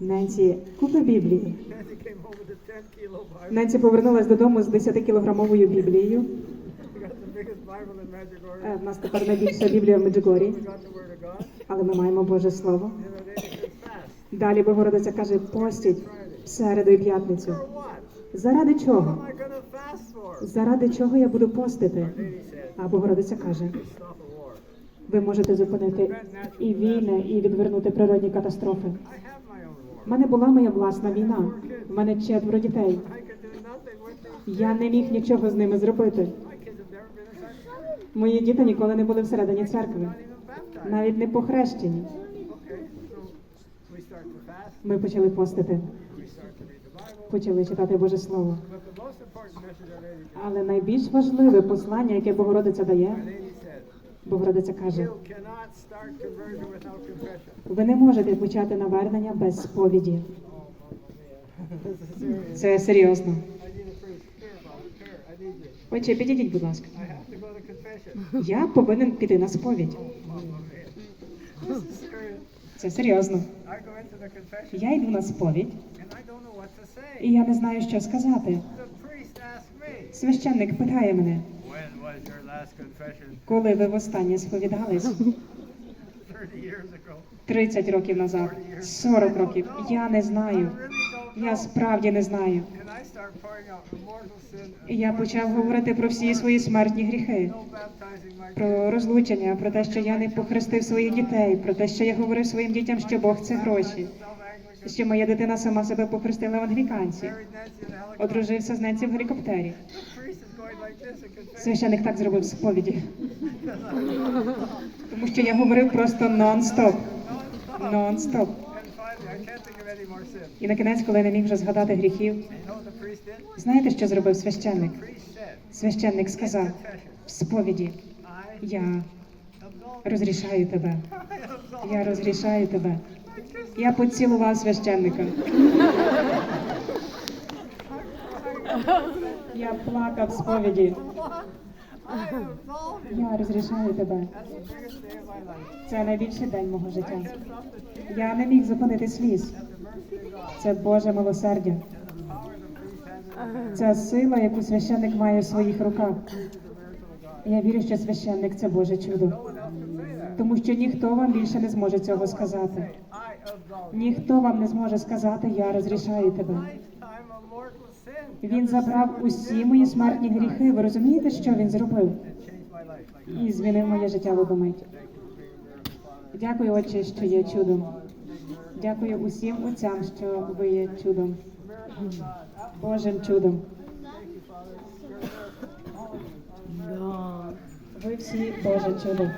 Ненсі купи Біблії. Nancy came home with a 10 kilo Bible. Ненсі повернулась додому з 10-кілограмовою Біблією. Medjugorje. Е, нас тепер найбільша Біблія в Меджугорі, але ми маємо Боже Слово. Далі Богородиця каже, постіть середу і п'ятницю. Заради чого? Заради чого я буду постити? А Богородиця каже, ви можете зупинити і війни, і відвернути природні катастрофи. У мене була моя власна війна. У мене четверо дітей. Я не міг нічого з ними зробити. Мої діти ніколи не були всередині церкви, навіть не похрещені. Ми почали постити, почали читати Боже Слово. Але найбільш важливе послання, яке Богородиця дає, said, Богородиця каже: ви не можете почати навернення без сповіді. Це серйозно. Отче, підійдіть, будь ласка. Я повинен піти на сповідь. Це серйозно. Я йду на сповідь, і я не знаю, що сказати. Священник питає мене, коли ви востаннє сповідались? 30 years ago. 30 років назад, 40 років. Я не знаю. Я справді не знаю. І я почав говорити про всі свої смертні гріхи, про розлучення, про те, що я не похрестив своїх дітей, про те, що я говорив своїм дітям, що Бог це гроші. Що моя дитина сама себе похрестила в англіканці, одружився з Ненці в гелікоптері. Священник так зробив сповіді, тому що я говорив просто нон-стоп. Нон-стоп. І на кінець, коли я не міг вже згадати гріхів, знаєте, що зробив священник? Священник сказав в сповіді: Я розрішаю тебе. Я розрішаю тебе. Я поцілував священника. Я плакав сповіді. Я розрішаю тебе. Це найбільший день мого життя. Я не міг зупинити сліз. Це Боже милосердя. Це сила, яку священник має в своїх руках. Я вірю, що священник це Боже чудо. Тому що ніхто вам більше не зможе цього сказати. Ніхто вам не зможе сказати, я розрішаю тебе. Він забрав усі мої смертні гріхи. Ви розумієте, що він зробив? І змінив моє життя в одну. Дякую, Отче, що є чудом. Дякую усім отцям, що ви є чудом. Божим чудом. Ви всі Боже чудо.